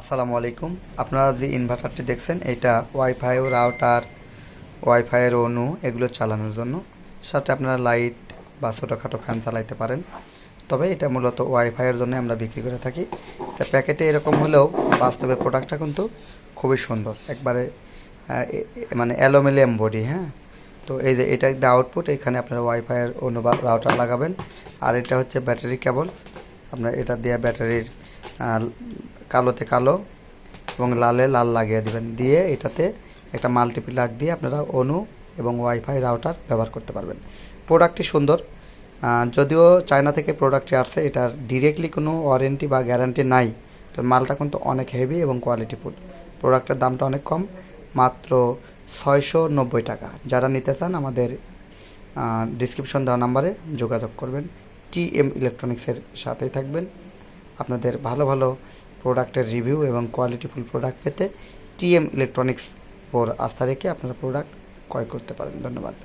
আসসালামু আলাইকুম। আপনারা যে ইনভার্টারটি দেখছেন, এটা ওয়াইফাই ও রাউটার ওয়াইফাইয়ের অনু এগুলো চালানোর জন্য। সাথে আপনারা লাইট বা ছোটোখাটো ফ্যান চালাইতে পারেন। তবে এটা মূলত ওয়াইফাইয়ের জন্য আমরা বিক্রি করে থাকি। এটা প্যাকেটে এরকম হলেও বাস্তবে প্রোডাক্টটা কিন্তু খুবই সুন্দর। একবারে মানে অ্যালোমিনিয়াম বডি হ্যাঁ? তো এই যে এটা একটা আউটপুট এখানে আপনারা ওয়াইফাইয়ের অনু বা রাউটার লাগাবেন। আর এটা হচ্ছে ব্যাটারি কেবল আপনার এটা দিয়ে ব্যাটারির আহ, কালোতে কালো এবং লালে লাল লাগিয়ে দিবেন। দিয়ে এটাতে একটা মাল্টিপ্লাগ দিয়ে আপনারা অনু এবং ওয়াইফাই রাউটার ব্যবহার করতে পারবেন। প্রোডাক্টটি সুন্দর। যদিও চায়না থেকে প্রোডাক্টটি আসছে এটার ডিরেক্টলি কোনো ওয়ারেন্টি বা গ্যারান্টি নাই। তো মালটা কিন্তু অনেক হেভি এবং কোয়ালিটিফুল প্রোডাক্টের দামটা অনেক কম মাত্র ছয়শো নব্বই টাকা। যারা নিতে চান আমাদের ডিসক্রিপশন দেওয়া নাম্বারে যোগাযোগ করবেন। টি এম ইলেকট্রনিক্সের সাথেই থাকবেন। আপনাদের ভালো ভালো প্রোডাক্টের রিভিউ এবং কোয়ালিটিফুল প্রোডাক্ট পেতে টিএম ইলেকট্রনিক্স ওর আস্থা রেখে আপনারা প্রোডাক্ট ক্রয় করতে পারেন। ধন্যবাদ।